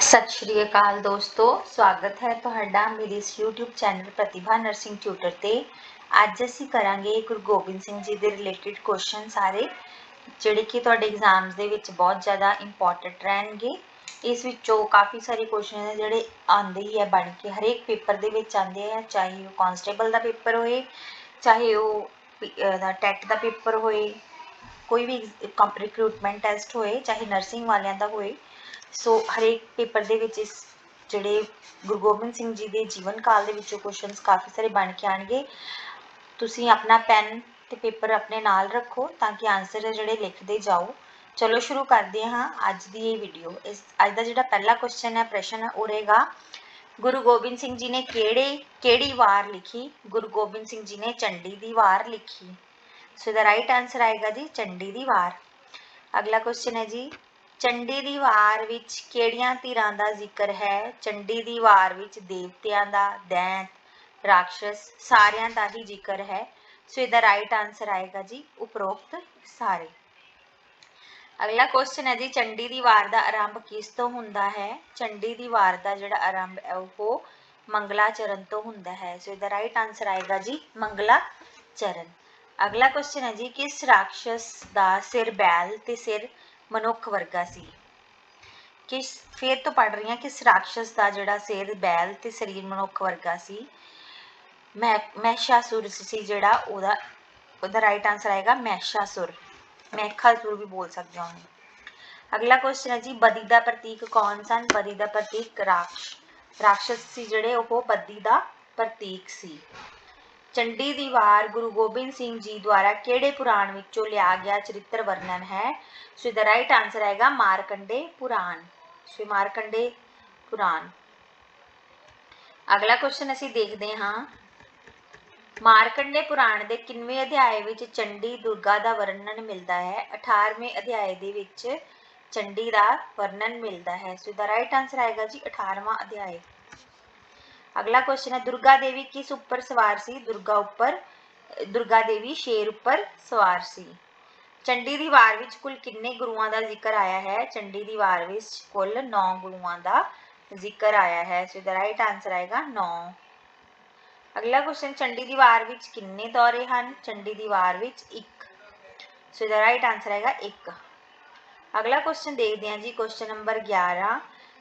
ਸਤਿ ਸ਼੍ਰੀ ਅਕਾਲ ਦੋਸਤੋ, ਸਵਾਗਤ ਹੈ ਤੁਹਾਡਾ ਮੇਰੇ ਇਸ YouTube channel Pratibha nursing tutor ਤੇ। ਅੱਜ ਅਸੀਂ ਕਰਾਂਗੇ ਗੁਰੂ ਗੋਬਿੰਦ ਸਿੰਘ ਜੀ ਦੇ ਰਿਲੇਟਡ ਕੁਐਸਚਨ ਸਾਰੇ, ਜਿਹੜੇ ਕਿ ਤੁਹਾਡੇ ਐਗਜ਼ਾਮਸ ਦੇ ਵਿੱਚ ਬਹੁਤ ਜ਼ਿਆਦਾ ਇੰਪੋਰਟੈਂਟ ਰਹਿਣਗੇ। ਇਸ ਵਿੱਚੋਂ ਕਾਫੀ ਸਾਰੇ ਕੁਐਸਚਨ ਨੇ ਜਿਹੜੇ ਆਉਂਦੇ ਹੀ ਹੈ ਬਣ ਕੇ ਹਰੇਕ ਪੇਪਰ ਦੇ ਵਿੱਚ ਆਉਂਦੇ ਆ, ਚਾਹੇ ਉਹ ਕਾਂਸਟੇਬਲ ਦਾ ਪੇਪਰ ਹੋਏ, ਚਾਹੇ ਉਹ ਦਾ ਟੈਟ ਦਾ ਪੇਪਰ ਹੋਏ, ਕੋਈ ਵੀ ਰਿਕਰੂਟਮੈਂਟ ਟੈਸਟ ਹੋਏ, ਚਾਹੇ ਨਰਸਿੰਗ ਵਾਲਿਆਂ ਦਾ ਹੋਏ। ਸੋ ਹਰੇਕ ਪੇਪਰ ਦੇ ਵਿੱਚ ਇਸ ਜਿਹੜੇ ਗੁਰੂ ਗੋਬਿੰਦ ਸਿੰਘ ਜੀ ਦੇ ਜੀਵਨ ਕਾਲ ਦੇ ਵਿੱਚੋਂ ਕੁਐਸਚਨਸ ਕਾਫੀ ਸਾਰੇ ਬਣ ਕੇ ਆਣਗੇ ਤੁਸੀਂ ਆਪਣਾ ਪੈਨ ਤੇ ਪੇਪਰ ਆਪਣੇ ਨਾਲ ਰੱਖੋ ਤਾਂ ਕਿ ਆਨਸਰ ਜਿਹੜੇ ਲਿਖਦੇ ਜਾਓ। ਚਲੋ ਸ਼ੁਰੂ ਕਰਦੇ ਹਾਂ ਅੱਜ ਦੀ ਇਹ ਵੀਡੀਓ ਇਸ ਅੱਜ ਦਾ ਜਿਹੜਾ ਪਹਿਲਾ ਕੁਐਸਚਨ ਹੈ, ਪ੍ਰਸ਼ਨ ਉਹ ਰਹੇਗਾ, ਗੁਰੂ ਗੋਬਿੰਦ ਸਿੰਘ ਜੀ ਨੇ ਕਿਹੜੇ, ਕਿਹੜੀ ਵਾਰ ਲਿਖੀ? ਗੁਰੂ ਗੋਬਿੰਦ ਸਿੰਘ ਜੀ ਨੇ ਚੰਡੀ ਦੀ ਵਾਰ ਲਿਖੀ। ਸੋ ਦਾ ਰਾਈਟ ਆਨਸਰ ਆਏਗਾ ਜੀ ਚੰਡੀ ਦੀ ਵਾਰ। ਅਗਲਾ ਕੁਐਸਚਨ ਹੈ ਜੀ ਚੰਡੀ ਦੀ ਵਾਰ ਵਿੱਚ ਕਿਹੜੀਆਂ ਧਿਰਾਂ ਦਾ ਜ਼ਿਕਰ ਹੈ? ਚੰਡੀ ਦੀ ਵਾਰ ਵਿੱਚ ਦੇਵਤਿਆਂ ਦਾ, ਦੈਂਤ ਰਾਖਸ਼ ਸਾਰਿਆਂ ਦਾ ਹੀ ਜ਼ਿਕਰ ਹੈ। ਸੋ ਇਹਦਾ ਰਾਈਟ ਆਨਸਰ ਆਏਗਾ ਜੀ, ਉਪਰੋਕਤ ਸਾਰੇ। ਅਗਲਾ ਕੁਐਸਚਨ ਹੈ ਜੀ, ਚੰਡੀ ਦੀ ਵਾਰ ਦਾ ਆਰੰਭ ਕਿਸ ਤੋਂ ਹੁੰਦਾ ਹੈ? ਚੰਡੀ ਦੀ ਵਾਰ ਦਾ ਜਿਹੜਾ ਆਰੰਭ ਹੈ, ਉਹ ਮੰਗਲਾਚਰਨ ਤੋਂ ਹੁੰਦਾ ਹੈ। ਸੋ ਇਹਦਾ ਰਾਈਟ ਆਨਸਰ ਆਏਗਾ ਜੀ ਮੰਗਲਾਚਰਨ ਅਗਲਾ ਕੁਐਸਚਨ ਹੈ ਜੀ, ਕਿਸ ਰਾਖਸ਼ ਦਾ ਸਿਰ ਬੈਲ ਤੇ ਸਿਰ ਮਨੁੱਖ ਵਰਗਾ ਸੀ। ਕਿ ਫੇਰ ਤੋਂ ਪੜ ਰਹੀ ਹਾਂ ਕਿ ਸਰਾਕਸ਼ਸ ਦਾ ਜਿਹੜਾ ਸਿਰ ਬੈਲ ਤੇ ਸਰੀਰ ਮਨੁੱਖ ਵਰਗਾ ਸੀ। ਮੈਂ, ਮਹਿਸ਼ਾਸੁਰ ਸੀ ਜਿਹੜਾ ਉਹਦਾ ਉਹਦਾ ਰਾਈਟ ਆਨਸਰ ਆਏਗਾ ਮਹਿਸ਼ਾਸੁਰ। ਮਹਿਖਾਸੁਰ ਵੀ ਬੋਲ ਸਕਦੇ ਹਾਂ ਉਹਨੂੰ। ਅਗਲਾ ਕੁਐਸਚਨ ਹੈ ਜੀ, ਬਦੀ ਦਾ ਪ੍ਰਤੀਕ ਕੌਣ ਸਨ? ਬਦੀ ਦਾ ਪ੍ਰਤੀਕ ਰਾਖਸ਼। ਰਾਖਸ਼ ਸੀ ਜਿਹੜੇ ਉਹ ਬਦੀ ਦਾ ਪ੍ਰਤੀਕ ਸੀ। ਚੰਡੀ ਦੀ ਵਾਰ ਗੁਰੂ ਗੋਬਿੰਦ ਸਿੰਘ ਜੀ ਦੁਆਰਾ ਕਿਹੜੇ ਪੁਰਾਣ ਵਿੱਚੋਂ ਲਿਆ ਗਿਆ ਚਰਿੱਤਰ ਵਰਣਨ ਹੈ? ਸੋ ਇਹਦਾ ਰਾਈਟ ਆਨਸਰ ਆਏਗਾ ਮਾਰਕੰਡੇ ਪੁਰਾਣ। ਸੋ ਮਾਰਕੰਡੇ ਪੁਰਾਣ। ਅਗਲਾ ਕੁਐਸਚਨ ਅਸੀਂ ਦੇਖਦੇ ਹਾਂ। ਮਾਰਕੰਡੇ ਪੁਰਾਣ ਦੇ ਕਿੰਨਵੇਂ ਅਧਿਆਏ ਵਿੱਚ ਚੰਡੀ ਦੁਰਗਾ ਦਾ ਵਰਣਨ ਮਿਲਦਾ ਹੈ? 18ਵੇਂ ਅਧਿਆਏ ਦੇ ਵਿੱਚ ਚੰਡੀ ਦਾ ਵਰਣਨ ਮਿਲਦਾ ਹੈ। ਸੋ ਇਹਦਾ ਰਾਈਟ ਆਨਸਰ ਆਏਗਾ ਜੀ 18ਵਾਂ ਅਧਿਆਏ। ਅਗਲਾ ਕੁਐਸਚਨ ਹੈ, ਦੁਰਗਾ ਦੇਵੀ ਕਿਸ ਉੱਪਰ ਸਵਾਰ ਸੀ? ਦੁਰਗਾ ਉੱਪਰ ਦੁਰਗਾ ਦੇਵੀ ਸ਼ੇਰ ਉੱਪਰ ਸਵਾਰ ਸੀ। ਚੰਡੀ ਦੀ ਵਾਰ ਵਿੱਚ ਕੁੱਲ ਕਿੰਨੇ ਗੁਰੂਆਂ ਦਾ ਜ਼ਿਕਰ ਆਇਆ ਹੈ? ਚੰਡੀ ਦੀ ਵਾਰ ਵਿੱਚ ਕੁੱਲ 9 ਗੁਰੂਆਂ ਦਾ ਜ਼ਿਕਰ ਆਇਆ ਹੈ। ਸੋ ਦਾ ਰਾਈਟ ਆਨਸਰ ਆਏਗਾ 9 ਅਗਲਾ ਕੁਐਸਚਨ ਚੰਡੀ ਦੀ ਵਾਰ ਵਿੱਚ ਕਿੰਨੇ ਦੌਰੇ ਹਨ? ਚੰਡੀ ਦੀ ਵਾਰ ਵਿੱਚ 1 ਸੋ ਦਾ ਰਾਈਟ ਆਨਸਰ ਆਏਗਾ 1 ਅਗਲਾ ਕੁਐਸਚਨ ਦੇਖਦੇ ਹਾਂ ਜੀ ਕੁਐਸਚਨ ਨੰਬਰ 11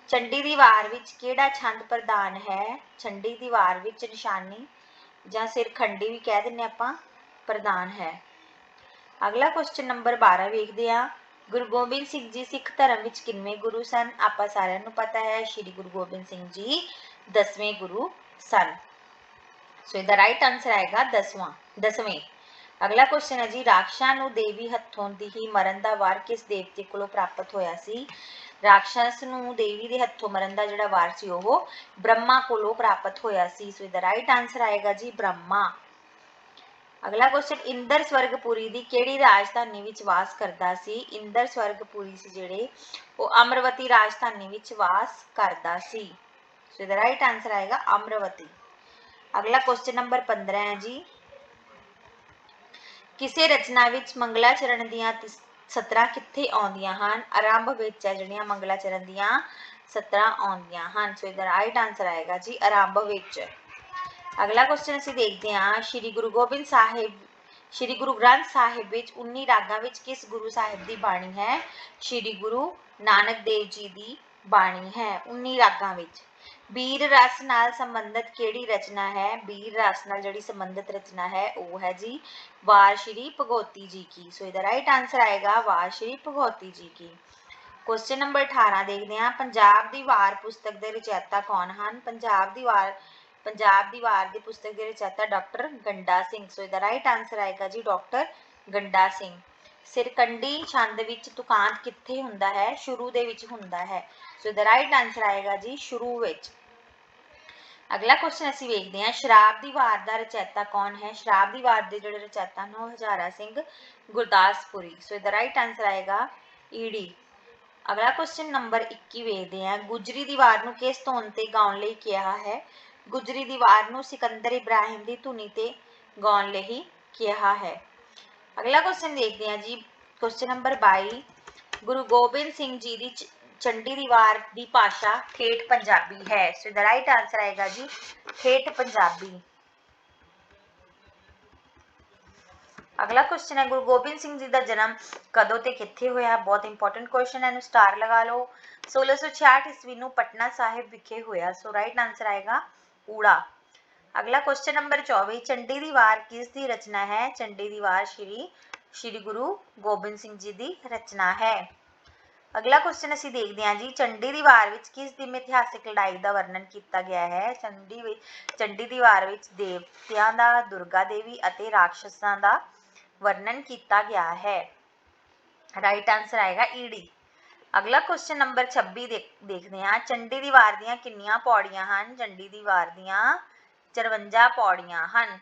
ਚੰਡੀ ਦੀ ਵਾਰ ਵਿੱਚ ਕਿਹੜਾ ਛੰਦ ਪ੍ਰਧਾਨ ਹੈ? ਚੰਡੀ ਦੀ ਵਾਰ ਵਿੱਚ ਨਿਸ਼ਾਨੀ ਜਾਂ ਸਿਰਖੰਡੀ ਵੀ ਕਹਿ ਦਿੰਨੇ ਆਪਾਂ, ਪ੍ਰਧਾਨ ਹੈ। ਅਗਲਾ ਕੁਐਸਚਨ ਨੰਬਰ 12 ਵੇਖਦੇ ਆ ਗੁਰੂ ਗੋਬਿੰਦ ਸਿੰਘ ਜੀ ਸਿੱਖ ਧਰਮ ਵਿੱਚ ਕਿੰਨੇ ਗੁਰੂ ਸਨ? ਆਪਾਂ ਸਾਰਿਆਂ ਨੂੰ ਪਤਾ ਹੈ, ਸ੍ਰੀ ਗੁਰੂ ਗੋਬਿੰਦ ਸਿੰਘ ਜੀ 10ਵੇਂ ਗੁਰੂ ਸਨ। ਸੋ ਇਹਦਾ ਰਾਈਟ ਆਨਸਰ ਆਏਗਾ 10ਵਾਂ 10ਵੇਂ ਅਗਲਾ ਕੁਐਸਚਨ ਹੈ ਜੀ, ਰਾਖਸ਼ਾਂ ਨੂੰ ਦੇਵੀ ਹੱਥੋਂ ਦੀ ਹੀ ਮਰਨ ਦਾ ਵਾਰ ਕਿਸ ਦੇਵਤੇ ਕੋਲੋਂ ਪ੍ਰਾਪਤ ਹੋਇਆ ਸੀ? ਰਾਖਸ਼ਸ ਨੂੰ ਦੇਵੀ ਦੇ ਹੱਥੋਂ ਮਰਨ ਦਾ ਜਿਹੜਾ ਵਾਰ ਸੀ ਉਹ ਬ੍ਰਹਮਾ ਕੋਲੋਂ ਪ੍ਰਾਪਤ ਹੋਇਆ ਸੀ। ਸੋ ਇਹਦਾ ਰਾਈਟ ਆਨਸਰ ਆਏਗਾ ਜੀ, ਬ੍ਰਹਮਾ। ਅਗਲਾ ਕੁਐਸਚਨ ਇੰਦਰ ਸਵਰਗਪੁਰੀ ਦੀ ਕਿਹੜੀ ਰਾਜਧਾਨੀ ਵਿੱਚ ਵਾਸ ਕਰਦਾ ਸੀ? ਇੰਦਰ ਸਵਰਗਪੁਰੀ ਸੀ ਜਿਹੜੇ ਉਹ ਅਮਰਵਤੀ ਰਾਜਧਾਨੀ ਵਿੱਚ ਵਾਸ ਕਰਦਾ ਸੀ। ਸੋ ਇਹਦਾ ਰਾਈਟ ਆਨਸਰ ਆਏਗਾ, ਅਮਰਵਤੀ। ਅਗਲਾ ਕੁਐਸਚਨ ਨੰਬਰ 15 ਹੈ ਜੀ। ਕਿਸੇ ਰਚਨਾ ਵਿੱਚ ਮੰਗਲਾਚਰਨ ਦੀਆਂ 17 ਕਿੱਥੇ ਆਉਂਦੀਆਂ ਹਨ? ਆਰੰਭ ਵਿੱਚ ਹੈ ਜਿਹੜੀਆਂ ਮੰਗਲਾਚਰਨ ਦੀਆਂ 17 ਆਉਂਦੀਆਂ ਹਨ। ਸੋ ਇਹਦਾ ਰਾਈਟ ਆਨਸਰ ਆਏਗਾ ਜੀ, ਆਰੰਭ ਵਿੱਚ। ਅਗਲਾ ਕੁਐਸਚਨ ਅਸੀਂ ਦੇਖਦੇ ਹਾਂ, ਸ਼੍ਰੀ ਗੁਰੂ ਗੋਬਿੰਦ ਸਾਹਿਬ, ਸ਼੍ਰੀ ਗੁਰੂ ਗ੍ਰੰਥ ਸਾਹਿਬ ਵਿੱਚ 19 ਰਾਗਾਂ ਵਿੱਚ ਕਿਸ ਗੁਰੂ ਸਾਹਿਬ ਦੀ ਬਾਣੀ ਹੈ? ਸ਼੍ਰੀ ਗੁਰੂ ਨਾਨਕ ਦੇਵ ਜੀ ਦੀ ਬਾਣੀ ਹੈ 19 ਰਾਗਾਂ ਵਿੱਚ। ਬੀਰ ਰਸ ਨਾਲ ਸੰਬੰਧਿਤ ਕਿਹੜੀ ਰਚਨਾ ਹੈ? ਬੀਰ ਰਸ ਨਾਲ ਜਿਹੜੀ ਸੰਬੰਧਿਤ ਰਚਨਾ ਹੈ, ਉਹ ਹੈ ਜੀ ਵਾਰ ਸ਼੍ਰੀ ਭਗਵਤੀ ਜੀ ਕੀ। ਸੋ ਇਹਦਾ ਰਾਈਟ ਆਨਸਰ ਆਏਗਾ ਵਾਰ ਸ਼੍ਰੀ ਭਗਵਤੀ ਜੀ ਕੀ। ਕੁਐਸਚਨ ਨੰਬਰ 18 ਦੇਖਦੇ ਹਾਂ। ਪੰਜਾਬ ਦੀ ਵਾਰ ਪੁਸਤਕ ਦੇ ਰਚੈਤਾ ਕੌਣ ਹਨ? ਪੰਜਾਬ ਦੀ ਵਾਰ, ਪੰਜਾਬ ਦੀ ਵਾਰ ਦੀ ਪੁਸਤਕ ਦੇ ਰਚੈਤਾ ਡਾਕਟਰ ਗੰਡਾ ਸਿੰਘ। ਸੋ ਇਹਦਾ ਰਾਈਟ ਆਨਸਰ ਆਏਗਾ ਜੀ ਡਾਕਟਰ ਗੰਡਾ ਸਿੰਘ। ਸਿਰਕੰਡੀ ਛੰਦ ਵਿੱਚ ਤੁਕਾਂਤ ਕਿੱਥੇ ਹੁੰਦਾ ਹੈ? ਸ਼ੁਰੂ ਦੇ ਵਿੱਚ ਹੁੰਦਾ ਹੈ। ਸੋ ਇਹਦਾ ਰਾਈਟ ਆਨਸਰ ਆਏਗਾ ਜੀ ਸ਼ੁਰੂ ਵਿੱਚ। ਅਗਲਾ ਕੁਐਸਚਨ ਅਸੀਂ ਵੇਖਦੇ ਹਾਂ, ਸ਼ਰਾਬ ਦੀ ਵਾਰ ਦਾ ਰਚੈਤਾ ਕੌਣ ਹੈ? ਸ਼ਰਾਬ ਦੀ ਵਾਰ ਦੇ ਜਿਹੜੇ ਰਚੈਤਾ ਨੇ ਉਹ ਹਜ਼ਾਰਾ ਸਿੰਘ ਗੁਰਦਾਸਪੁਰੀ। ਸੋ ਇਹਦਾ ਰਾਈਟ ਆਨਸਰ ਆਏਗਾ ਈਡੀ ਅਗਲਾ ਕੁਐਸਚਨ ਨੰਬਰ 21 ਵੇਖਦੇ ਹਾਂ। ਗੁਜਰੀ ਦੀ ਵਾਰ ਨੂੰ ਕਿਸ ਧੁਨ ਤੇ ਗਾਉਣ ਲਈ ਕਿਹਾ ਹੈ? ਗੁਜਰੀ ਦੀ ਵਾਰ ਨੂੰ ਸਿਕੰਦਰ ਇਬਰਾਹਿਮ ਦੀ ਧੁਨੀ ਤੇ ਗਾਉਣ ਲਈ ਕਿਹਾ ਹੈ। ਅਗਲਾ ਕੁਐਸਚਨ ਦੇਖਦੇ ਹਾਂ ਜੀ। ਕੁਐਸਚਨ ਨੰਬਰ 22 ਗੁਰੂ ਗੋਬਿੰਦ ਸਿੰਘ ਜੀ ਦੀ ਚੰਡੀ ਦੀ ਵਾਰ ਦੀ ਭਾਸ਼ਾ ਠੇਠ ਪੰਜਾਬੀ ਹੈ। ਸੋ ਦਾ ਰਾਈਟ ਆਨਸਰ ਆਏਗਾ ਜੀ, ਠੇਠ ਪੰਜਾਬੀ। ਅਗਲਾ ਕੁਐਸਚਨ ਹੈ, ਗੁਰੂ ਗੋਬਿੰਦ ਸਿੰਘ ਜੀ ਦਾ ਜਨਮ ਕਦੋਂ ਤੇ ਕਿੱਥੇ ਹੋਇਆ? ਬਹੁਤ ਇੰਪੋਰਟੈਂਟ ਕੁਐਸਚਨ ਹੈ, ਇਹਨੂੰ ਸਟਾਰ ਲਗਾ ਲਓ। 1666 ਈਸਵੀ ਨੂੰ ਪਟਨਾ ਸਾਹਿਬ ਵਿਖੇ ਹੋਇਆ। ਸੋ ਰਾਈਟ ਆਨਸਰ ਆਏਗਾ, ਊੜਾ। ਅਗਲਾ ਕੁਐਸਚਨ ਨੰਬਰ 24 ਚੰਡੀ ਦੀ ਵਾਰ ਕਿਸ ਦੀ ਰਚਨਾ ਹੈ? ਚੰਡੀ ਦੀ ਵਾਰ ਸ਼੍ਰੀ ਸ਼੍ਰੀ ਗੁਰੂ ਗੋਬਿੰਦ ਸਿੰਘ ਜੀ ਦੀ ਰਚਨਾ ਹੈ। ਅਗਲਾ ਕੁਐਸਚਨ ਅਸੀਂ ਦੇਖਦੇ ਹਾਂ ਜੀ, ਚੰਡੀ ਦੀ ਵਾਰ ਵਿੱਚ ਕਿਸ ਦੀ ਇਤਿਹਾਸਿਕ ਲੜਾਈ ਦਾ ਵਰਣਨ ਕੀਤਾ ਗਿਆ ਹੈ? ਚੰਡੀ ਵਿੱਚ ਚੰਡੀ ਦੀ ਵਾਰ ਵਿੱਚ ਦੇਵਤਿਆਂ ਦਾ, ਦੁਰਗਾ ਦੇਵੀ ਅਤੇ ਰਾਖਸ਼ਾਂ ਦਾ ਵਰਣਨ ਕੀਤਾ ਗਿਆ ਹੈ। ਰਾਈਟ ਆਨਸਰ ਆਏਗਾ ਈੜੀ ਅਗਲਾ ਕੁਐਸਚਨ ਨੰਬਰ 26 ਦੇਖਦੇ ਹਾਂ। ਚੰਡੀ ਦੀ ਵਾਰ ਦੀਆਂ ਕਿੰਨੀਆਂ ਪੌੜੀਆਂ ਹਨ? ਚੰਡੀ ਦੀ ਵਾਰ ਦੀਆਂ 54 ਪੌੜੀਆਂ ਹਨ।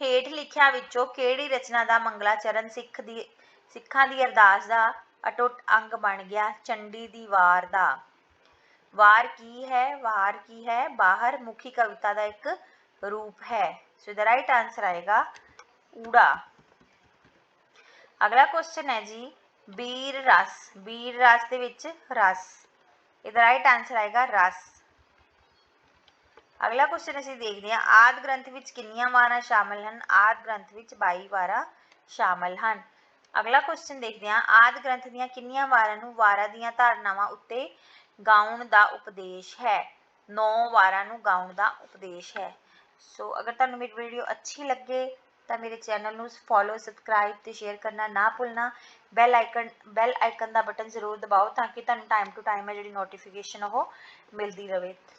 ਹੇਠ ਲਿਖਿਆ ਵਿੱਚੋਂ ਕਿਹੜੀ ਰਚਨਾ ਦਾ ਮੰਗਲਾਚਰਨ ਸਿੱਖ ਦੀ, ਸਿੱਖਾਂ ਦੀ ਅਰਦਾਸ ਦਾ ਅਟੁੱਟ ਅੰਗ ਬਣ ਗਿਆ ਚੰਡੀ ਦੀ ਵਾਰ ਦਾ। ਵਾਰ ਕੀ ਹੈ? ਵਾਰ ਕੀ ਹੈ? ਬਾਹਰ ਮੁਖੀ ਕਵਿਤਾ ਦਾ ਇੱਕ ਰੂਪ ਹੈ। ਸੋ ਦਾ ਰਾਈਟ ਆਨਸਰ ਆਏਗਾ ਊੜਾ। ਅਗਲਾ ਕੁਐਸਚਨ ਹੈ ਜੀ, ਬੀਰ ਰਸ। ਬੀਰ ਰਸ ਦੇ ਵਿੱਚ ਰਸ। ਇਹਦਾ ਰਾਈਟ ਆਨਸਰ ਆਏਗਾ ਰਸ। ਅਗਲਾ ਕੁਐਸਚਨ ਅਸੀਂ ਦੇਖਦੇ ਹਾਂ, ਆਦ ਗ੍ਰੰਥ ਵਿੱਚ ਕਿੰਨੀਆਂ ਵਾਰਾਂ ਸ਼ਾਮਲ ਹਨ? ਆਦ ਗ੍ਰੰਥ ਵਿੱਚ 22 ਵਾਰਾਂ ਸ਼ਾਮਲ ਹਨ। ਅਗਲਾ ਕੁਐਸਚਨ ਦੇਖਦੇ ਹਾਂ। ਆਦ ਗ੍ਰੰਥ ਦੀਆਂ ਕਿੰਨੀਆਂ ਵਾਰਾਂ ਨੂੰ ਵਾਰਾਂ ਦੀਆਂ ਧਾਰਨਾਵਾਂ ਉੱਤੇ ਗਾਉਣ ਦਾ ਉਪਦੇਸ਼ ਹੈ? 9 ਵਾਰਾਂ ਨੂੰ ਗਾਉਣ ਦਾ ਉਪਦੇਸ਼ ਹੈ। ਸੋ ਅਗਰ ਤੁਹਾਨੂੰ ਮੇਰੀ ਵੀਡੀਓ ਅੱਛੀ ਲੱਗੇ, ਤਾਂ ਮੇਰੇ ਚੈਨਲ ਨੂੰ ਫੋਲੋ ਸਬਸਕ੍ਰਾਈਬ ਤੇ ਸ਼ੇਅਰ ਕਰਨਾ ਨਾ ਭੁੱਲਣਾ। ਬੈਲ ਆਈਕਨ ਬੈਲ ਆਈਕਨ ਦਾ ਬਟਨ ਜ਼ਰੂਰ ਦਬਾਓ ਤਾਂ ਕਿ ਤੁਹਾਨੂੰ ਟਾਈਮ ਟੂ ਟਾਈਮ ਹੈ ਜਿਹੜੀ ਨੋਟੀਫਿਕੇਸ਼ਨ ਉਹ ਮਿਲਦੀ ਰਹੇ।